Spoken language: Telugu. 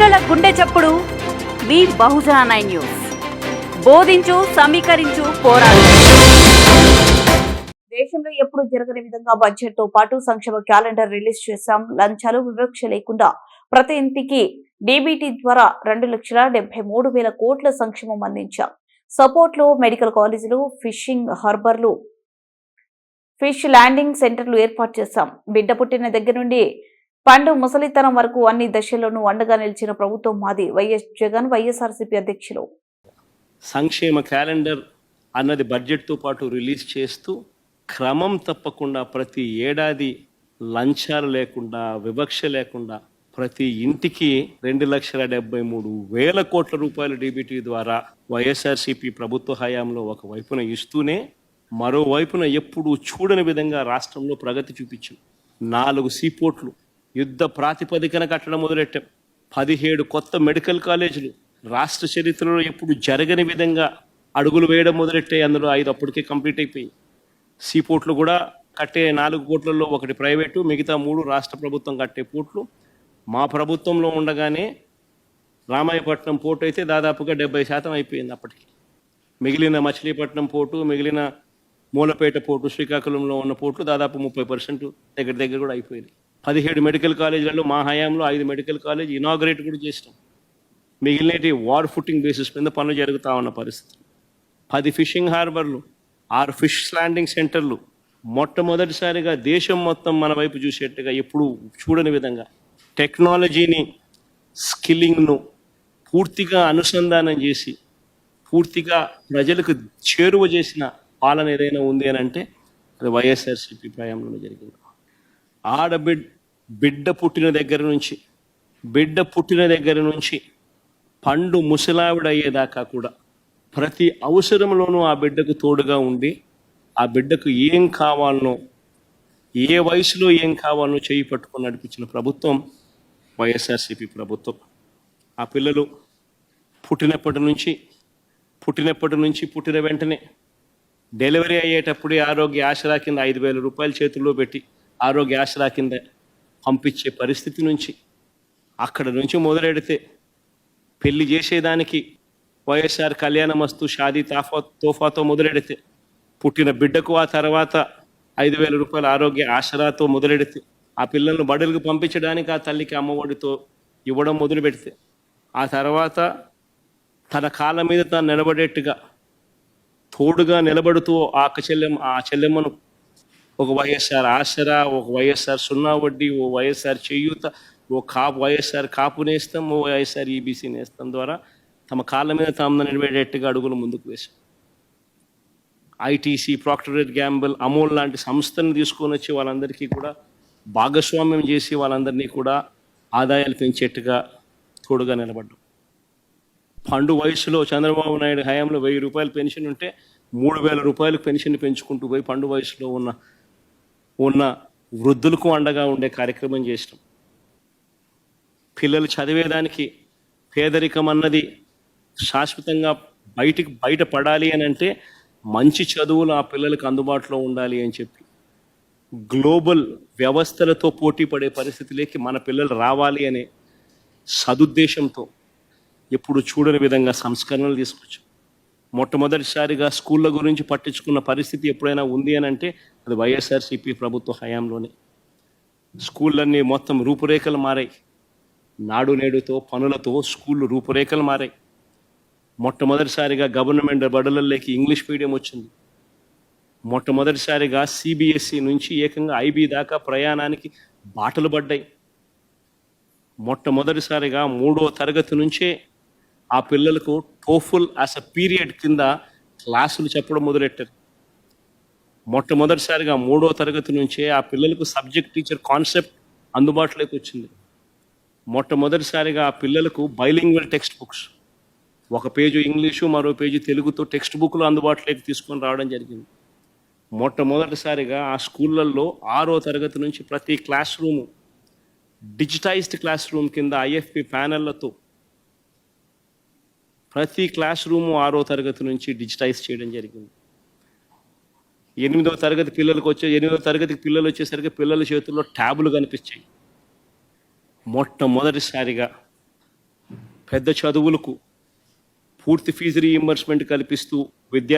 బహుజనుల గుండె చప్పుడు మీ బహుజన నైన్ న్యూస్. బోధించు సమీకరించు పోరాడు. దేశంలో ఎప్పుడు జరగని విధంగా బడ్జెట్తో పాటు సంక్షేమ క్యాలెండర్ రిలీజ్ చేశాం. లంచాలు వివక్ష లేకుండా ప్రతి ఇంటికి డీబీటీ ద్వారా రెండు లక్షల డెబ్బై మూడు వేల కోట్ల సంక్షేమం అందించాం. సపోర్ట్లో మెడికల్ కాలేజీలు ఫిషింగ్ హార్బర్లు ఫిష్ ల్యాండింగ్ సెంటర్లు ఏర్పాటు చేశాం. బిడ్డ పుట్టిన దగ్గర నుండి పండు ముసలితనం వరకు అన్ని దశల్లోనూ అండగా నిలిచిన ప్రభుత్వం మాది. వైఎస్ జగన్ వైఎస్ఆర్సీపీ అధ్యక్షులు. సంక్షేమ క్యాలెండర్ అన్నది బడ్జెట్తో పాటు రిలీజ్ చేస్తూ క్రమం తప్పకుండా ప్రతి ఏడాది లంచాలు లేకుండా వివక్ష లేకుండా ప్రతి ఇంటికి రెండు లక్షల డెబ్బై మూడు వేల కోట్ల రూపాయల డీబీటీ ద్వారా వైఎస్ఆర్సీపీ ప్రభుత్వ హయాంలో ఒక వైపున ఇస్తూనే మరోవైపున ఎప్పుడూ చూడని విధంగా రాష్ట్రంలో ప్రగతి చూపించింది. నాలుగు సీపోర్ట్లు యుద్ధ ప్రాతిపదికన కట్టడం మొదలెట్టాం. పదిహేడు కొత్త మెడికల్ కాలేజీలు రాష్ట్ర చరిత్రలో ఎప్పుడు జరగని విధంగా అడుగులు వేయడం మొదలెట్టాయి. అందులో ఐదు అప్పటికే కంప్లీట్ అయిపోయి సీపోర్ట్లు కూడా కట్టే నాలుగు కోట్లలో ఒకటి ప్రైవేటు మిగతా మూడు రాష్ట్ర ప్రభుత్వం కట్టే పోర్ట్లు. మా ప్రభుత్వంలో ఉండగానే రామాయపట్నం పోర్టు అయితే దాదాపుగా డెబ్బై శాతం అయిపోయింది అప్పటికి. మిగిలిన మచిలీపట్నం పోర్టు మిగిలిన మూలపేట పోర్టు శ్రీకాకుళంలో ఉన్న పోర్ట్లు దాదాపు ముప్పై పర్సెంట్ దగ్గర దగ్గర కూడా అయిపోయినాయి. పదిహేడు మెడికల్ కాలేజీలలో మా హయాంలో ఐదు మెడికల్ కాలేజ్ ఇనాగ్రేట్ కూడా చేసినాం. మిగిలినటి వార్ ఫుటింగ్ బేసిస్ మీద పనులు జరుగుతూ ఉన్న పరిస్థితి. పది ఫిషింగ్ హార్బర్లు ఆరు ఫిష్ ల్యాండింగ్ సెంటర్లు మొట్టమొదటిసారిగా దేశం మొత్తం మన వైపు చూసేట్టుగా ఎప్పుడు చూడని విధంగా టెక్నాలజీని స్కిల్లింగ్ను పూర్తిగా అనుసంధానం చేసి పూర్తిగా ప్రజలకు చేరువ చేసిన పాలన ఏదైనా ఉంది అని అంటే అది వైఎస్ఆర్సీపీ ప్రయాణంలో జరిగింది. ఆడబిడ్ బిడ్డ పుట్టిన దగ్గర నుంచి బిడ్డ పుట్టిన దగ్గర నుంచి పండు ముసలావిడయ్యేదాకా కూడా ప్రతి అవసరంలోనూ ఆ బిడ్డకు తోడుగా ఉండి ఆ బిడ్డకు ఏం కావాలనో ఏ వయసులో ఏం కావాలనో చేయి పట్టుకొని నడిపించిన ప్రభుత్వం వైఎస్ఆర్సీపీ ప్రభుత్వం. ఆ పిల్లలు పుట్టినప్పటి నుంచి పుట్టినప్పటి నుంచి పుట్టిన వెంటనే డెలివరీ అయ్యేటప్పుడే ఆరోగ్య ఆసరా కింద ఐదు వేల రూపాయలు చేతుల్లో పెట్టి ఆరోగ్య ఆసరా కింద పంపించే పరిస్థితి నుంచి అక్కడ నుంచి మొదలెడితే పెళ్ళి చేసేదానికి వైఎస్ఆర్ కళ్యాణమస్తు షాదీ తాఫా తోఫాతో మొదలెడితే పుట్టిన బిడ్డకు ఆ తర్వాత ఐదు వేల రూపాయల ఆరోగ్య ఆసరాతో మొదలెడితే ఆ పిల్లలను బడులకు పంపించడానికి ఆ తల్లికి అమ్మఒడితో ఇవ్వడం మొదలు పెడితే ఆ తర్వాత తన కాళ్ళ మీద తాను నిలబడేట్టుగా తోడుగా నిలబడుతూ ఆ చెల్లెమ్మ ఆ చెల్లెమ్మను ఒక వైఎస్ఆర్ ఆసరా ఒక వైఎస్ఆర్ సున్నా వడ్డీ ఓ వైఎస్ఆర్ చేయూత ఓ కాపు వైఎస్ఆర్ కాపు నేస్తం ఓ వైఎస్ఆర్ ఈబీసీ నేస్తం ద్వారా తమ కాళ్ళ మీద తాము నిలబడేట్టుగా అడుగులు ముందుకు వేశాం ఐటీసీ ప్రాక్టరేట్ గ్యాంబుల్ అమూల్ లాంటి సంస్థలను తీసుకొని వచ్చి వాళ్ళందరికీ కూడా భాగస్వామ్యం చేసి వాళ్ళందరినీ కూడా ఆదాయాలు పెంచేట్టుగా తోడుగా నిలబడ్డాం. పండు వయసులో చంద్రబాబు నాయుడు హయాంలో వెయ్యి రూపాయలు పెన్షన్ ఉంటే మూడు వేల రూపాయలు పెన్షన్ పెంచుకుంటూ పోయి పండు వయసులో ఉన్న ఉన్న వృద్ధులకు అండగా ఉండే కార్యక్రమం చేసినాం. పిల్లలు చదివేదానికి పేదరికం అన్నది శాశ్వతంగా బయటికి బయట పడాలి అని అంటే మంచి చదువులు ఆ పిల్లలకు అందుబాటులో ఉండాలి అని చెప్పి గ్లోబల్ వ్యవస్థలతో పోటీ పడే పరిస్థితిలోకి మన పిల్లలు రావాలి అనే సదుద్దేశంతో ఎప్పుడు చూడని విధంగా సంస్కరణలు తీసుకొచ్చాం. మొట్టమొదటిసారిగా స్కూళ్ళ గురించి పట్టించుకున్న పరిస్థితి ఎప్పుడైనా ఉంది అని అంటే అది వైఎస్ఆర్సీపీ ప్రభుత్వ హయాంలోనే. స్కూళ్ళన్నీ మొత్తం రూపురేఖలు మారాయి. నాడు నేడుతో పనులతో స్కూళ్ళు రూపురేఖలు మారాయి. మొట్టమొదటిసారిగా గవర్నమెంట్ బడులలోకి ఇంగ్లీష్ మీడియం వచ్చింది. మొట్టమొదటిసారిగా సిబిఎస్ఈ నుంచి ఏకంగా ఐబీ దాకా ప్రయాణానికి బాటలు పడ్డాయి. మొట్టమొదటిసారిగా మూడో తరగతి నుంచే ఆ పిల్లలకు టోఫుల్ యాజ్ అ పీరియడ్ కింద క్లాసులు చెప్పడం మొదలెట్టారు. మొట్టమొదటిసారిగా మూడో తరగతి నుంచే ఆ పిల్లలకు సబ్జెక్ట్ టీచర్ కాన్సెప్ట్ అందుబాటులోకి వచ్చింది. మొట్టమొదటిసారిగా ఆ పిల్లలకు బైలింగ్వల్ టెక్స్ట్ బుక్స్ ఒక పేజీ ఇంగ్లీషు మరో పేజీ తెలుగుతో టెక్స్ట్ బుక్లు అందుబాటులోకి తీసుకొని రావడం జరిగింది. మొట్టమొదటిసారిగా ఆ స్కూళ్ళల్లో ఆరో తరగతి నుంచి ప్రతి class room digitised class room కింద ఐఎఫ్పి ప్యానెళ్ళతో ప్రతి క్లాస్ రూము ఆరో తరగతి నుంచి డిజిటైజ్ చేయడం జరిగింది. ఎనిమిదవ తరగతి పిల్లలకు వచ్చే ఎనిమిదవ తరగతికి పిల్లలు వచ్చేసరికి పిల్లల చేతుల్లో ట్యాబులు కనిపించాయి. మొట్టమొదటిసారిగా పెద్ద చదువులకు పూర్తి ఫీజు రీఇంబర్స్మెంట్ కల్పిస్తూ విద్యా